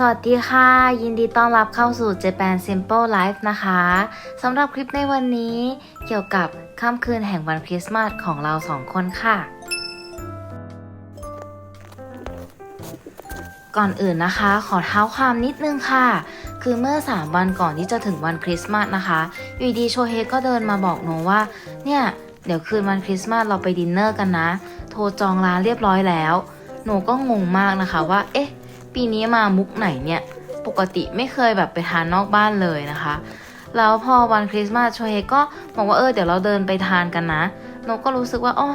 สวัสดีค่ะ ยินดีต้อนรับเข้าสู่ Japan Simple Life นะคะสำหรับคลิปในวันนี้เกี่ยวกับค่ำคืนแห่งวันคริสต์มาสของเราสองคนค่ะ ก่อนอื่นนะคะขอเท้าความนิดนึงค่ะ คือเมื่อ 3 วันก่อนที่จะถึงวันคริสต์มาสนะคะอยู่ดีโชเฮก็เดินมาบอกหนูว่า เนี่ย เดี๋ยวคืนวันคริสต์มาสเราไปดินเนอร์กันนะ โทรจองร้านเรียบร้อยแล้ว หนูก็งงมากนะคะว่า เอ๊ะ ปีนี้มามุกไหนเนี่ยปกติไม่เคยแบบไปทานนอกบ้านเลยนะคะ แล้วพอวันคริสต์มาสโชเฮก็บอกว่าเออเดี๋ยวเราเดินไปทานกันนะนูก็รู้สึกว่าอ๋อ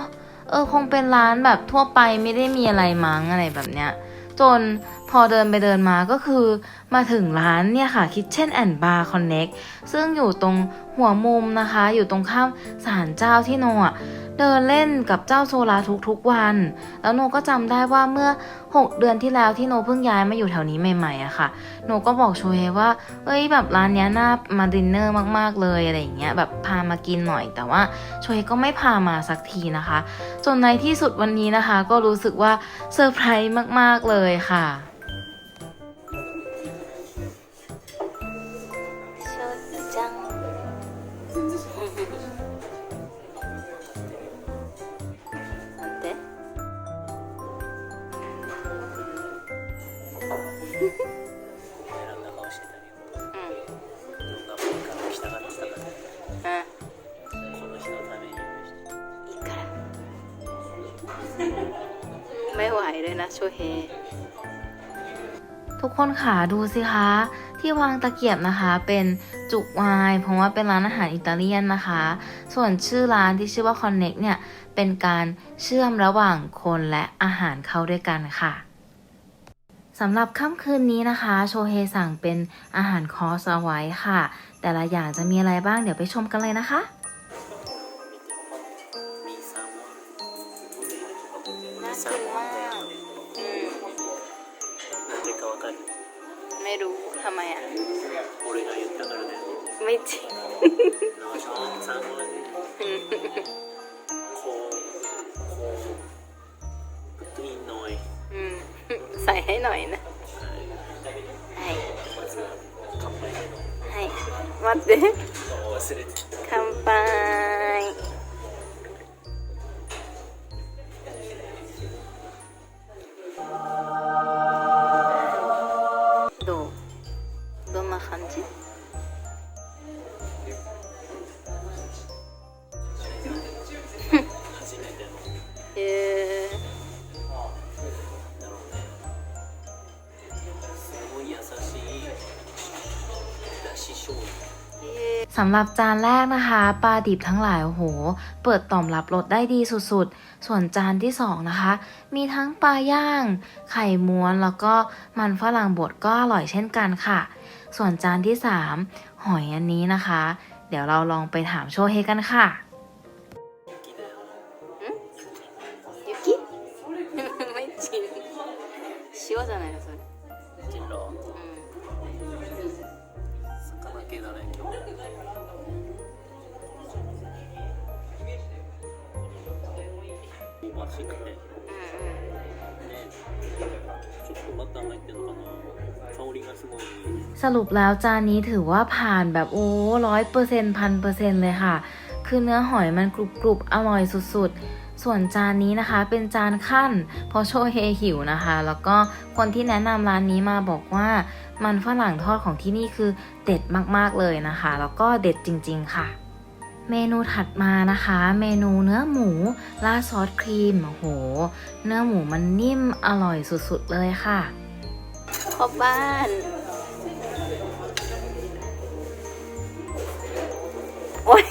เออคงเป็นร้านแบบทั่วไปไม่ได้มีอะไรมั้งอะไรแบบเนี้ยจนพอเดินไปเดินมาก็คือมาถึงร้านเนี่ยค่ะ Kitchen and Bar Connect ซึ่งอยู่ตรงหัวมุมนะคะ อยู่ตรงข้ามศาลเจ้าที่โนอะ เดินเล่นกับเจ้าโซลาทุกๆวัน แล้วโนก็จำได้ว่าเมื่อ 6 เดือนที่แล้วที่โนเพิ่งย้ายมาอยู่แถวนี้ใหม่ๆอะค่ะ โนก็บอกโชเฮว่า เอ้ยแบบร้านเนี้ยน่ามาดินเนอร์มากๆเลยอะไรอย่างเงี้ยแบบพามากินหน่อย แต่ว่าโชเฮก็ไม่พามาสักทีนะคะ จนในที่สุดวันนี้นะคะ ก็รู้สึกว่าเซอร์ไพรส์มากๆเลยค่ะ 選んだ顔してたけど、いろんな文化の来たがってたから、うんこの日のために用意していいからไม่ไหวเลยนะโชเฮ ทุกคนค่ะดูสิคะ ที่วางตะเกียบนะคะ เป็นจุกไวน์เพราะว่าเป็นร้านอาหารอิตาเลียนนะคะ ส่วนชื่อร้านที่ชื่อว่า Connect เนี่ย เป็นการเชื่อมระหว่างคนและอาหารเข้าด้วยกันค่ะ สำหรับค่ำคืนนี้นะคะ โชเฮสั่งเป็นอาหารคอสเอาไว้ค่ะ แต่ละอย่างจะมีอะไรบ้างเดี๋ยวไปชมกันเลยนะคะไม่รู้ทำไมอะไม่จริง ใส่ให้หน่อยนะ ให้ まず乾杯 ให้待って สำหรับจานแรกนะคะปลาดิบทั้งหลายโอ้โห เปิดต่อมรับรสได้ดีสุดๆ ส่วนจานที่สองนะคะ มีทั้งปลาย่าง ไข่ม้วนแล้วก็มันฝรั่งบดก็อร่อยเช่นกันค่ะ ส่วนจานที่สามหอยอันนี้นะคะ เดี๋ยวเราลองไปถามโชเฮกันค่ะ สรุปแล้วจานนี้ถือว่าผ่านแบบโอ้ร้อยเปอร์เซ็นต์พันเปอร์เซ็นต์เลยค่ะ คือเนื้อหอยมันกรุบกรุบอร่อยสุดๆ ส่วนจานนี้นะคะเป็นจานขั้นพราะโชเฮหิวนะคะ แล้วก็คนที่แนะนำร้านนี้มาบอกว่ามันฝรั่งทอดของที่นี่คือเด็ดมากๆเลยนะคะ แล้วก็เด็ดจริง ๆ ค่ะ เมนูถัดมานะคะ เมนูเนื้อหมูราดซอสครีมโอ้โห เนื้อหมูมันนิ่มอร่อยสุดๆเลยค่ะขอบบ้านโอ้ย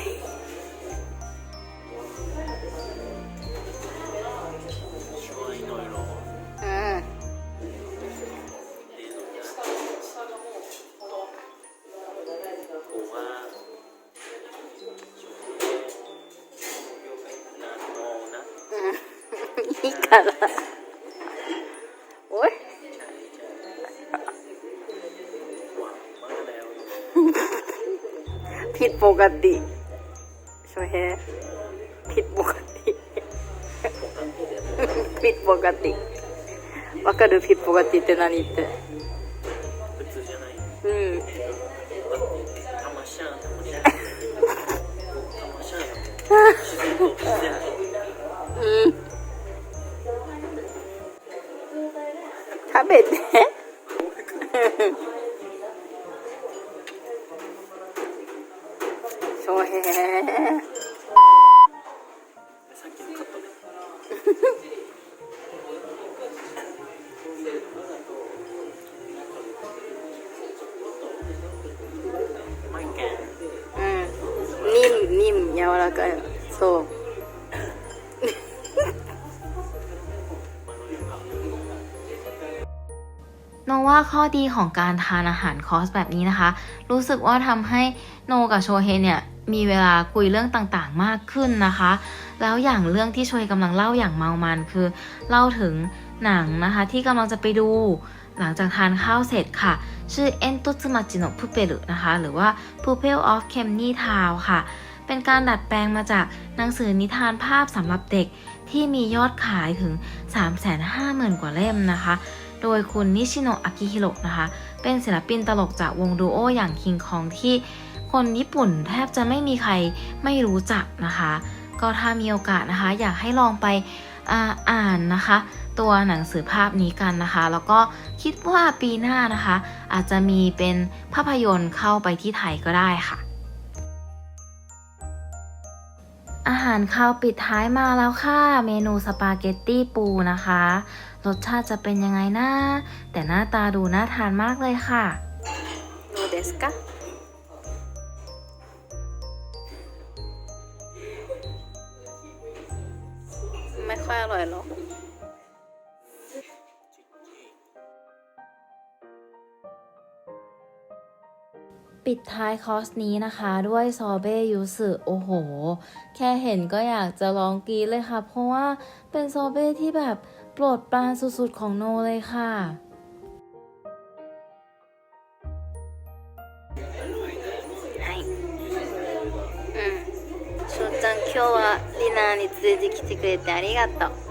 โอ้ย わまだだよ ผิดปกติโชเฮผิดปกติ ผิดปกติわかるผิดปกติって何って そうへえさっきのカットねうん、ニムニム柔らかいそう โนว่าข้อดีของการทานอาหารคอสแบบนี้นะคะ รู้สึกว่าทำให้โนกับโชเฮเนี่ยมีเวลาคุยเรื่องต่างๆมากขึ้นนะคะ แล้วอย่างเรื่องที่โชเฮกำลังเล่าอย่างเมามันคือ เล่าถึงหนังนะคะที่กำลังจะไปดูหลังจากทานข้าวเสร็จค่ะ ชื่อ e n t o t s u m a j i no Pupelu นะคะ หรือว่า Pupil of k e m n y Town ค่ะ เป็นการดัดแปลงมาจากหนังสือนิทานภาพสำหรับเด็กที่มียอดขายถึง 350,000 กว่าเล่มนะคะ โดยคุณนิชิโนะอากิฮิโระนะคะ เป็นศิลปินตลกจากวงดูโออย่างคิงคองที่คนญี่ปุ่นแทบจะไม่มีใครไม่รู้จักนะคะ ก็ถ้ามีโอกาสนะคะ อยากให้ลองไปอ,อ่านนะคะ ตัวหนังสือภาพนี้กันนะคะ แล้วก็คิดว่าปีหน้านะคะ อาจจะมีเป็นภาพยนตร์เข้าไปที่ไทยก็ได้ค่ะ อาหารข้าวปิดท้ายมาแล้วค่ะ เมนูสปาเกตตี้ปูนะคะ รสชาติจะเป็นยังไงนะ แต่หน้าตาดูน่าทานมากเลยค่ะดูเดสกะไม่ค่อยอร่อยหรอกปิดท้ายคอร์สนี้นะคะด้วยซอเบยูสึโอ้โห แค่เห็นก็อยากจะลองกินเลยค่ะ เพราะว่าเป็นซอเบที่แบบ โปรดปรานสุดๆของโนเลยค่ะ はい。うん。しょうちゃん、今日はディナーに連れてきてくれてありがとう。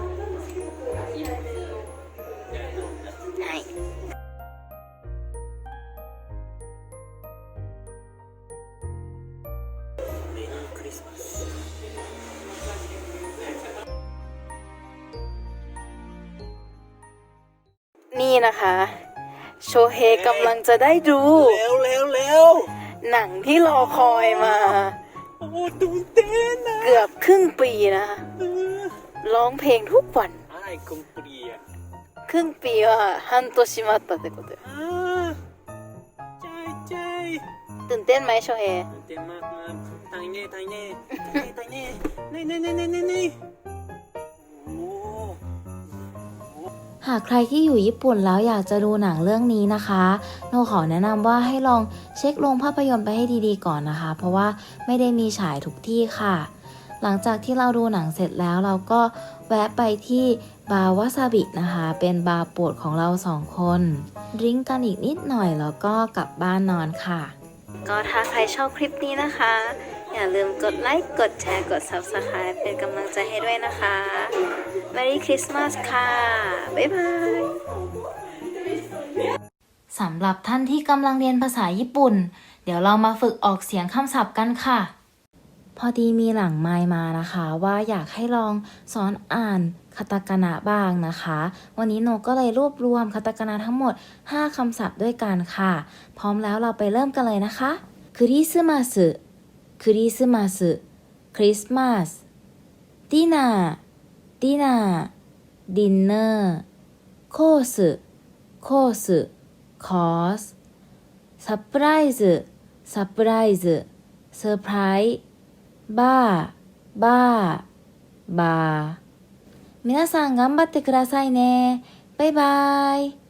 นี่นะคะ โชเฮกำลังจะได้ดู เร็วเร็วเร็ว หนังที่รอคอยมา โอ้ตื่นเต้นนะ เกือบครึ่งปีนะ เออ ร้องเพลงทุกวัน อะไรคอมพลีอ่ะ ครึ่งปีは半年待ったってことよ อ่าใจใจ ตื่นเต้นไหมโชเฮ ตื่นเต้นมากมากตายแน่ตายแน่ตายแน่ตายแน่แน่แน่แน่แน่แน่ หากใครที่อยู่ญี่ปุ่นแล้วอยากจะดูหนังเรื่องนี้นะคะโนขอแนะนำว่าให้ลองเช็คโรงภาพยนตร์ไปให้ดีๆก่อนนะคะ เพราะว่าไม่ได้มีฉายทุกที่ค่ะ หลังจากที่เราดูหนังเสร็จแล้วเราก็แวะไปที่บาร์วาซาบินะคะ เป็นบาร์โปรดของเราสองคนดริงกันอีกนิดหน่อยแล้วก็กลับบ้านนอนค่ะ ก็ถ้าใครชอบคลิปนี้นะคะ อย่าลืมกดไลค์ กดแชร์ กด Subscribe เป็นกำลังใจให้ด้วยนะคะ Merry Christmas ค่ะ บ๊ายบายสำหรับท่านที่กำลังเรียนภาษาญี่ปุ่น เดี๋ยวเรามาฝึกออกเสียงคำศัพท์กันค่ะ พอดีมีหลังไมมานะคะ ว่าอยากให้ลองสอนอ่านคาตาคานะบ้างนะคะ วันนี้โนก็เลยรวบรวมคาตาคานะทั้งหมด 5คำศัพท์ด้วยกันค่ะ พร้อมแล้วเราไปเริ่มกันเลยนะคะคริสต์มาส クリスマス、クリスマス、ディナー、ディナー、ディナー、コース、コース、コース、サプライズ、サプライズ、サプライ、バー、バー、バー。皆さん頑張ってくださいね。バイバーイ。